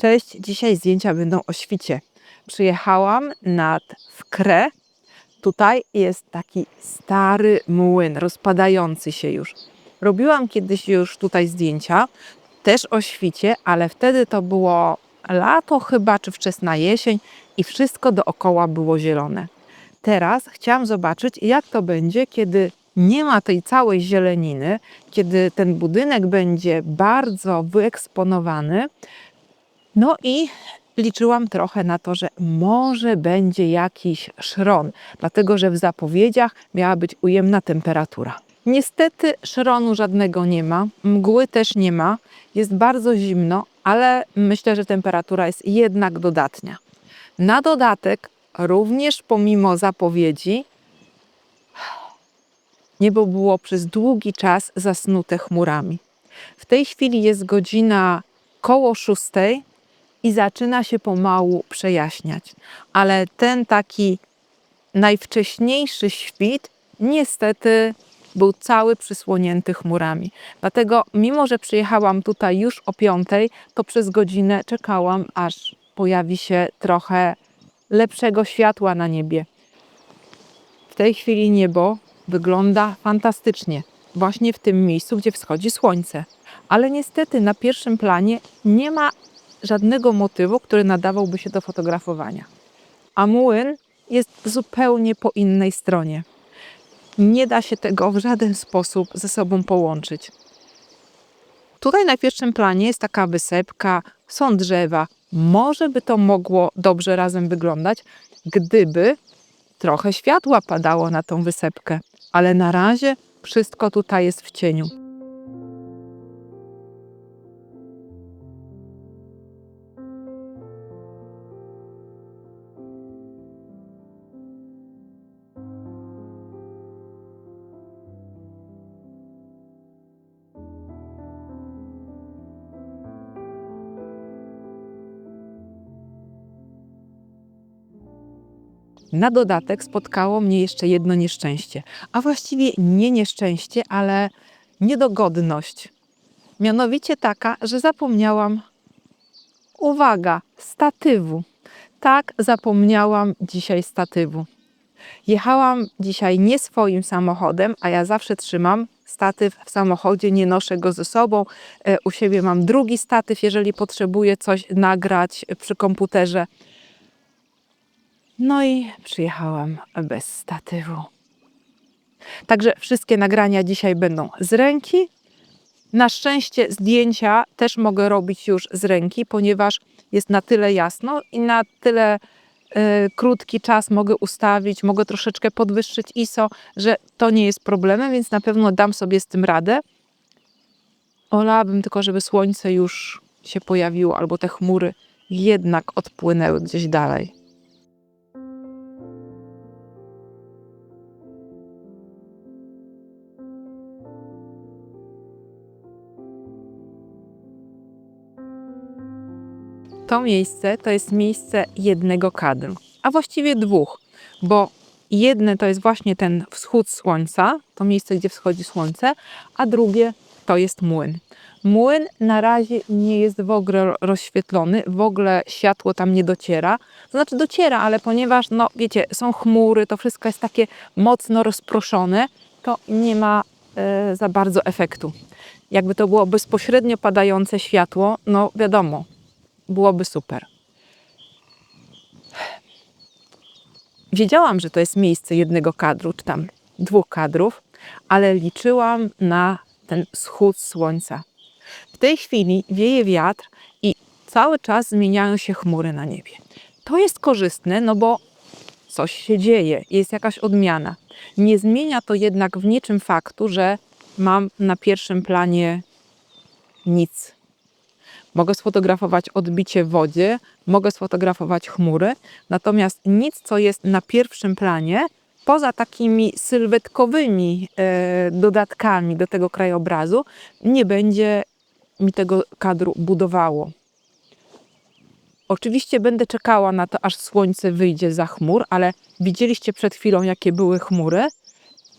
Cześć, dzisiaj zdjęcia będą o świcie. Przyjechałam nad Wkrę. Tutaj jest taki stary młyn, rozpadający się już. Robiłam kiedyś już tutaj zdjęcia, też o świcie, ale wtedy to było lato chyba, czy wczesna jesień i wszystko dookoła było zielone. Teraz chciałam zobaczyć, jak to będzie, kiedy nie ma tej całej zieleniny, kiedy ten budynek będzie bardzo wyeksponowany. No i liczyłam trochę na to, że może będzie jakiś szron, dlatego że w zapowiedziach miała być ujemna temperatura. Niestety szronu żadnego nie ma, mgły też nie ma, jest bardzo zimno, ale myślę, że temperatura jest jednak dodatnia. Na dodatek, również pomimo zapowiedzi, niebo było przez długi czas zasnute chmurami. W tej chwili jest godzina koło szóstej i zaczyna się pomału przejaśniać, ale ten taki najwcześniejszy świt niestety był cały przysłonięty chmurami. Dlatego, mimo że przyjechałam tutaj już o piątej, to przez godzinę czekałam, aż pojawi się trochę lepszego światła na niebie. W tej chwili niebo wygląda fantastycznie, właśnie w tym miejscu, gdzie wschodzi słońce. Ale niestety na pierwszym planie nie ma żadnego motywu, który nadawałby się do fotografowania. A młyn jest zupełnie po innej stronie. Nie da się tego w żaden sposób ze sobą połączyć. Tutaj na pierwszym planie jest taka wysepka, są drzewa. Może by to mogło dobrze razem wyglądać, gdyby trochę światła padało na tą wysepkę, ale na razie wszystko tutaj jest w cieniu. Na dodatek spotkało mnie jeszcze jedno nieszczęście, a właściwie nie nieszczęście, ale niedogodność. Mianowicie taka, że zapomniałam, uwaga, statywu. Tak, zapomniałam dzisiaj statywu. Jechałam dzisiaj nie swoim samochodem, a ja zawsze trzymam statyw w samochodzie, nie noszę go ze sobą. E, U siebie mam drugi statyw, jeżeli potrzebuję coś nagrać przy komputerze. No i przyjechałam bez statywu. Także wszystkie nagrania dzisiaj będą z ręki. Na szczęście zdjęcia też mogę robić już z ręki, ponieważ jest na tyle jasno i na tyle e, krótki czas mogę ustawić, mogę troszeczkę podwyższyć ISO, że to nie jest problemem, więc na pewno dam sobie z tym radę. Olałabym tylko, żeby słońce już się pojawiło, albo te chmury jednak odpłynęły gdzieś dalej. To miejsce to jest miejsce jednego kadru, a właściwie dwóch, bo jedne to jest właśnie ten wschód słońca, to miejsce, gdzie wschodzi słońce, a drugie to jest młyn. Młyn na razie nie jest w ogóle rozświetlony, w ogóle światło tam nie dociera. To znaczy dociera, ale ponieważ, no wiecie, są chmury, to wszystko jest takie mocno rozproszone, to nie ma e, za bardzo efektu. Jakby to było bezpośrednio padające światło, no wiadomo, byłoby super. Wiedziałam, że to jest miejsce jednego kadru, czy tam dwóch kadrów, ale liczyłam na ten wschód słońca. W tej chwili wieje wiatr i cały czas zmieniają się chmury na niebie. To jest korzystne, no bo coś się dzieje, jest jakaś odmiana. Nie zmienia to jednak w niczym faktu, że mam na pierwszym planie nic. Mogę sfotografować odbicie w wodzie, mogę sfotografować chmury, natomiast nic, co jest na pierwszym planie, poza takimi sylwetkowymi e, dodatkami do tego krajobrazu, nie będzie mi tego kadru budowało. Oczywiście będę czekała na to, aż słońce wyjdzie za chmur, ale widzieliście przed chwilą, jakie były chmury.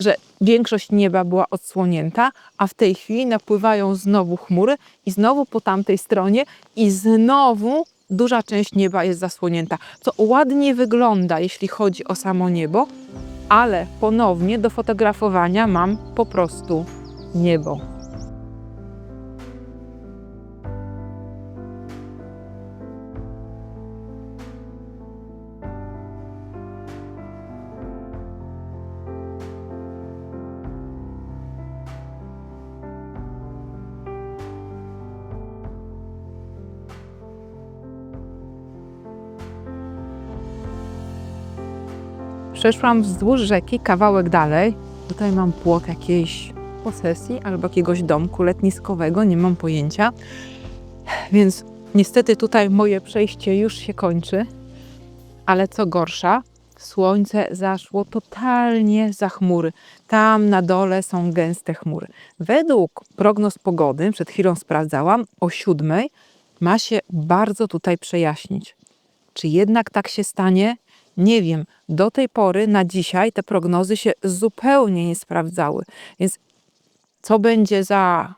Że większość nieba była odsłonięta, a w tej chwili napływają znowu chmury i znowu po tamtej stronie i znowu duża część nieba jest zasłonięta, co ładnie wygląda, jeśli chodzi o samo niebo, ale ponownie do fotografowania mam po prostu niebo. Przeszłam wzdłuż rzeki kawałek dalej. Tutaj mam płot jakiejś posesji albo jakiegoś domku letniskowego, nie mam pojęcia. Więc niestety tutaj moje przejście już się kończy. Ale co gorsza, słońce zaszło totalnie za chmury. Tam na dole są gęste chmury. Według prognoz pogody, przed chwilą sprawdzałam, o siódmej ma się bardzo tutaj przejaśnić. Czy jednak tak się stanie? Nie wiem. Do tej pory, na dzisiaj, te prognozy się zupełnie nie sprawdzały. Więc co będzie za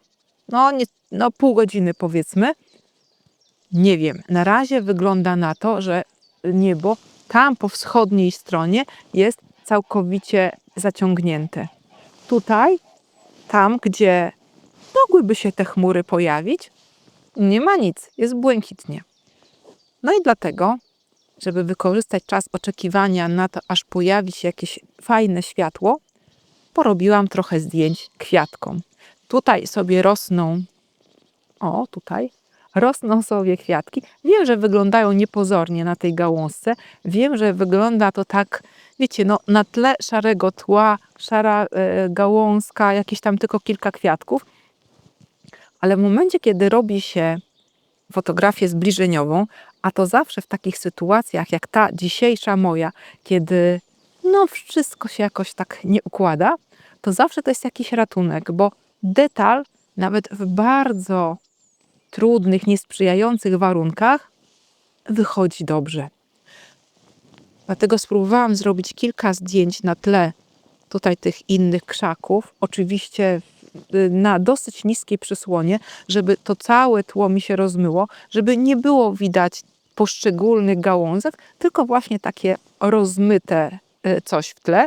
no, nie, no pół godziny powiedzmy? Nie wiem. Na razie wygląda na to, że niebo tam po wschodniej stronie jest całkowicie zaciągnięte. Tutaj, tam, gdzie mogłyby się te chmury pojawić, nie ma nic, jest błękitnie. No i dlatego żeby wykorzystać czas oczekiwania na to, aż pojawi się jakieś fajne światło, porobiłam trochę zdjęć kwiatkom. Tutaj sobie rosną, o tutaj, rosną sobie kwiatki. Wiem, że wyglądają niepozornie na tej gałązce. Wiem, że wygląda to tak, wiecie, no, na tle szarego tła, szara e, gałązka, jakieś tam tylko kilka kwiatków. Ale w momencie, kiedy robi się fotografię zbliżeniową, a to zawsze w takich sytuacjach, jak ta dzisiejsza moja, kiedy no wszystko się jakoś tak nie układa, to zawsze to jest jakiś ratunek, bo detal, nawet w bardzo trudnych, niesprzyjających warunkach, wychodzi dobrze. Dlatego spróbowałam zrobić kilka zdjęć na tle tutaj tych innych krzaków. Oczywiście na dosyć niskiej przysłonie, żeby to całe tło mi się rozmyło, żeby nie było widać poszczególnych gałązek, tylko właśnie takie rozmyte y, coś w tle,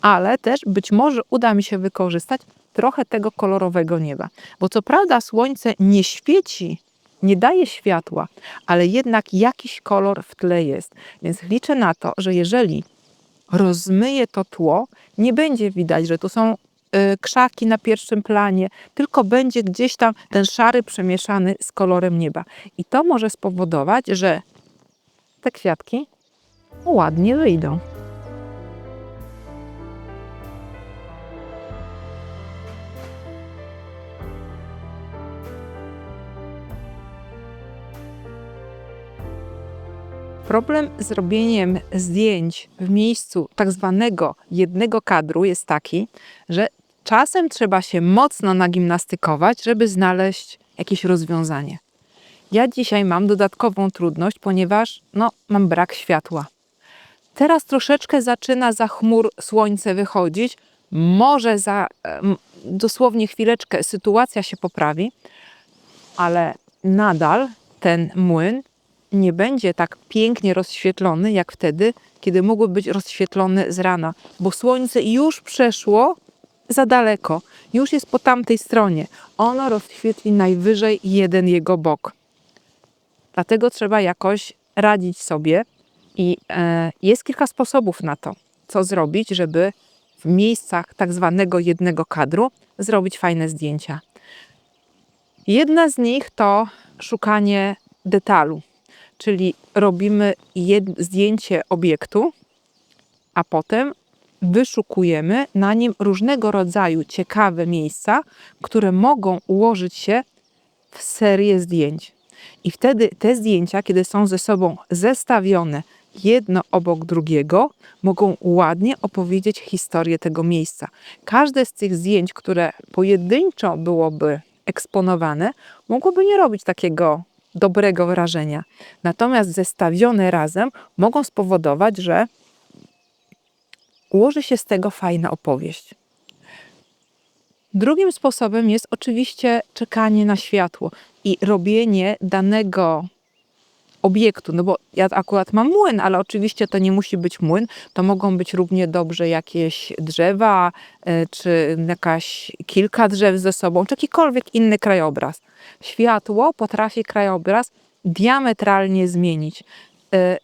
ale też być może uda mi się wykorzystać trochę tego kolorowego nieba. Bo co prawda słońce nie świeci, nie daje światła, ale jednak jakiś kolor w tle jest. Więc liczę na to, że jeżeli rozmyje to tło, nie będzie widać, że tu są krzaki na pierwszym planie, tylko będzie gdzieś tam ten szary przemieszany z kolorem nieba. I to może spowodować, że te kwiatki ładnie wyjdą. Problem z robieniem zdjęć w miejscu tak zwanego jednego kadru jest taki, że czasem trzeba się mocno nagimnastykować, żeby znaleźć jakieś rozwiązanie. Ja dzisiaj mam dodatkową trudność, ponieważ no, mam brak światła. Teraz troszeczkę zaczyna za chmur słońce wychodzić. Może za dosłownie chwileczkę sytuacja się poprawi, ale nadal ten młyn nie będzie tak pięknie rozświetlony jak wtedy, kiedy mógłby być rozświetlony z rana, bo słońce już przeszło za daleko, już jest po tamtej stronie. Ono rozświetli najwyżej jeden jego bok. Dlatego trzeba jakoś radzić sobie i e, jest kilka sposobów na to, co zrobić, żeby w miejscach tak zwanego jednego kadru zrobić fajne zdjęcia. Jedna z nich to szukanie detalu, czyli robimy zdjęcie obiektu, a potem wyszukujemy na nim różnego rodzaju ciekawe miejsca, które mogą ułożyć się w serię zdjęć. I wtedy te zdjęcia, kiedy są ze sobą zestawione jedno obok drugiego, mogą ładnie opowiedzieć historię tego miejsca. Każde z tych zdjęć, które pojedynczo byłoby eksponowane, mogłoby nie robić takiego dobrego wrażenia. Natomiast zestawione razem mogą spowodować, że ułoży się z tego fajna opowieść. Drugim sposobem jest oczywiście czekanie na światło i robienie danego obiektu, no bo ja akurat mam młyn, ale oczywiście to nie musi być młyn, to mogą być równie dobrze jakieś drzewa, e, czy jakaś kilka drzew ze sobą, czy jakikolwiek inny krajobraz. Światło potrafi krajobraz diametralnie zmienić. E,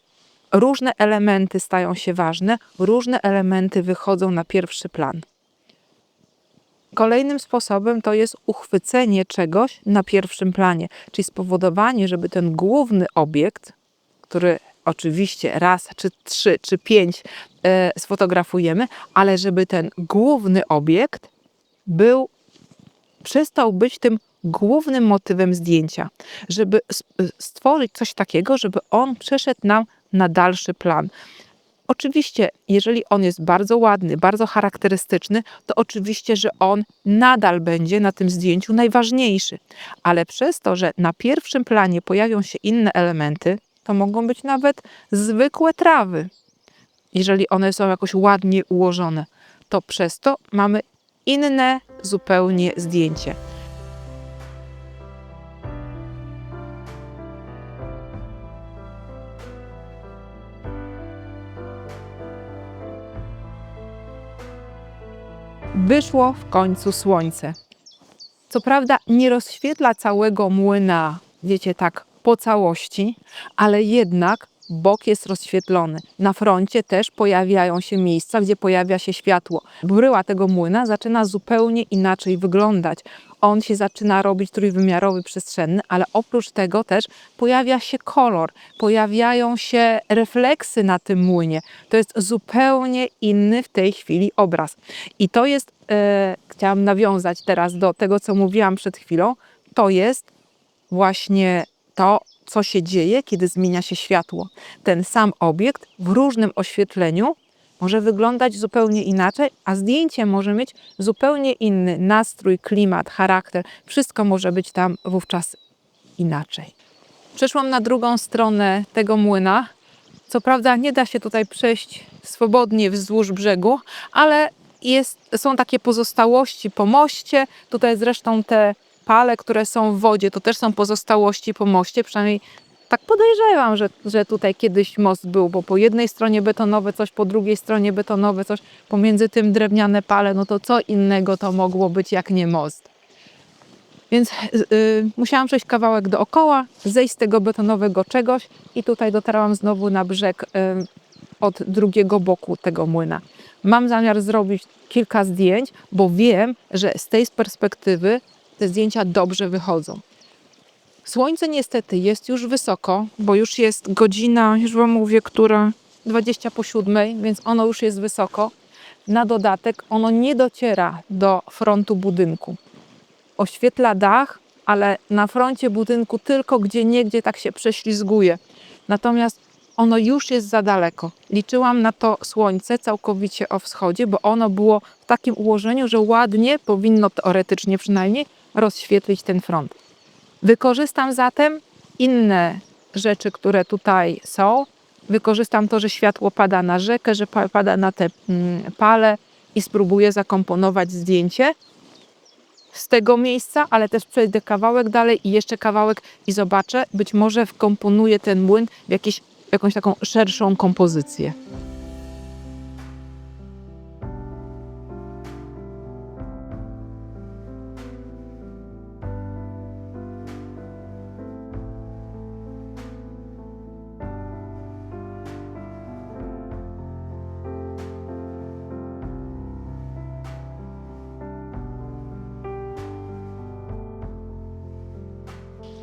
Różne elementy stają się ważne, różne elementy wychodzą na pierwszy plan. Kolejnym sposobem to jest uchwycenie czegoś na pierwszym planie, czyli spowodowanie, żeby ten główny obiekt, który oczywiście raz, czy trzy, czy pięć e, sfotografujemy, ale żeby ten główny obiekt był, przestał być tym głównym motywem zdjęcia, żeby stworzyć coś takiego, żeby on przeszedł nam na dalszy plan. Oczywiście, jeżeli on jest bardzo ładny, bardzo charakterystyczny, to oczywiście, że on nadal będzie na tym zdjęciu najważniejszy. Ale przez to, że na pierwszym planie pojawią się inne elementy, to mogą być nawet zwykłe trawy. Jeżeli one są jakoś ładnie ułożone, to przez to mamy inne zupełnie zdjęcie. Wyszło w końcu słońce. Co prawda nie rozświetla całego młyna, wiecie, tak po całości, ale jednak bok jest rozświetlony. Na froncie też pojawiają się miejsca, gdzie pojawia się światło. Bryła tego młyna zaczyna zupełnie inaczej wyglądać. On się zaczyna robić trójwymiarowy, przestrzenny, ale oprócz tego też pojawia się kolor, pojawiają się refleksy na tym młynie. To jest zupełnie inny w tej chwili obraz. I to jest, e, chciałam nawiązać teraz do tego, co mówiłam przed chwilą, to jest właśnie to, co się dzieje, kiedy zmienia się światło. Ten sam obiekt w różnym oświetleniu może wyglądać zupełnie inaczej, a zdjęcie może mieć zupełnie inny nastrój, klimat, charakter. Wszystko może być tam wówczas inaczej. Przeszłam na drugą stronę tego młyna. Co prawda nie da się tutaj przejść swobodnie wzdłuż brzegu, ale jest, są takie pozostałości po moście. Tutaj zresztą te pale, które są w wodzie, to też są pozostałości po moście, przynajmniej tak podejrzewam, że, że tutaj kiedyś most był, bo po jednej stronie betonowe coś, po drugiej stronie betonowe coś, pomiędzy tym drewniane pale, no to co innego to mogło być jak nie most. Więc y, musiałam przejść kawałek dookoła, zejść z tego betonowego czegoś i tutaj dotarłam znowu na brzeg y, od drugiego boku tego młyna. Mam zamiar zrobić kilka zdjęć, bo wiem, że z tej perspektywy te zdjęcia dobrze wychodzą. Słońce niestety jest już wysoko, bo już jest godzina, już wam mówię, która 20 po 7, więc ono już jest wysoko. Na dodatek ono nie dociera do frontu budynku. Oświetla dach, ale na froncie budynku tylko gdzie niegdzie tak się prześlizguje. Natomiast ono już jest za daleko. Liczyłam na to słońce całkowicie o wschodzie, bo ono było w takim ułożeniu, że ładnie powinno teoretycznie przynajmniej rozświetlić ten front. Wykorzystam zatem inne rzeczy, które tutaj są. Wykorzystam to, że światło pada na rzekę, że pa- pada na te mm, pale i spróbuję zakomponować zdjęcie z tego miejsca, ale też przejdę kawałek dalej i jeszcze kawałek i zobaczę, być może wkomponuję ten młyn w jakieś, jakąś taką szerszą kompozycję.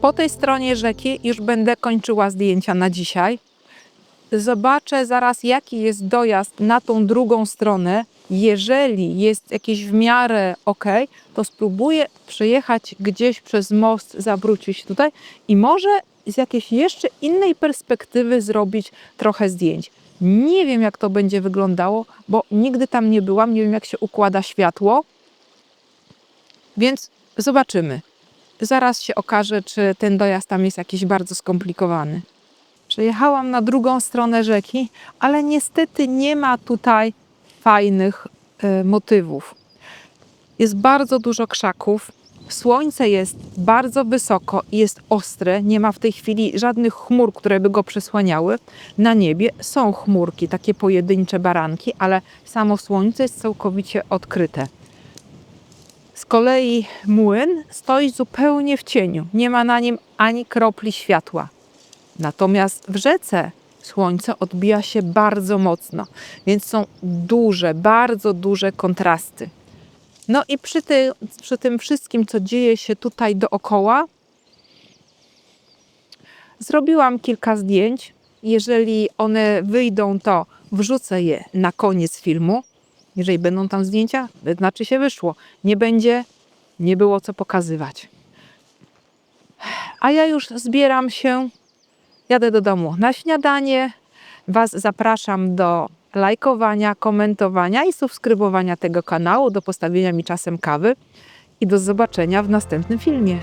Po tej stronie rzeki już będę kończyła zdjęcia na dzisiaj. Zobaczę zaraz, jaki jest dojazd na tą drugą stronę. Jeżeli jest jakieś w miarę ok, to spróbuję przejechać gdzieś przez most, zawrócić tutaj i może z jakiejś jeszcze innej perspektywy zrobić trochę zdjęć. Nie wiem, jak to będzie wyglądało, bo nigdy tam nie byłam, nie wiem, jak się układa światło, więc zobaczymy. Zaraz się okaże, czy ten dojazd tam jest jakiś bardzo skomplikowany. Przejechałam na drugą stronę rzeki, ale niestety nie ma tutaj fajnych e, motywów. Jest bardzo dużo krzaków. Słońce jest bardzo wysoko i jest ostre. Nie ma w tej chwili żadnych chmur, które by go przesłaniały. Na niebie są chmurki, takie pojedyncze baranki, ale samo słońce jest całkowicie odkryte. Z kolei młyn stoi zupełnie w cieniu. Nie ma na nim ani kropli światła. Natomiast w rzece słońce odbija się bardzo mocno, więc są duże, bardzo duże kontrasty. No i przy, ty, przy tym wszystkim, co dzieje się tutaj dookoła, zrobiłam kilka zdjęć. Jeżeli one wyjdą, to wrzucę je na koniec filmu. Jeżeli będą tam zdjęcia, znaczy się wyszło. Nie będzie, nie było co pokazywać. A ja już zbieram się, jadę do domu na śniadanie. Was zapraszam do lajkowania, komentowania i subskrybowania tego kanału, do postawienia mi czasem kawy i do zobaczenia w następnym filmie.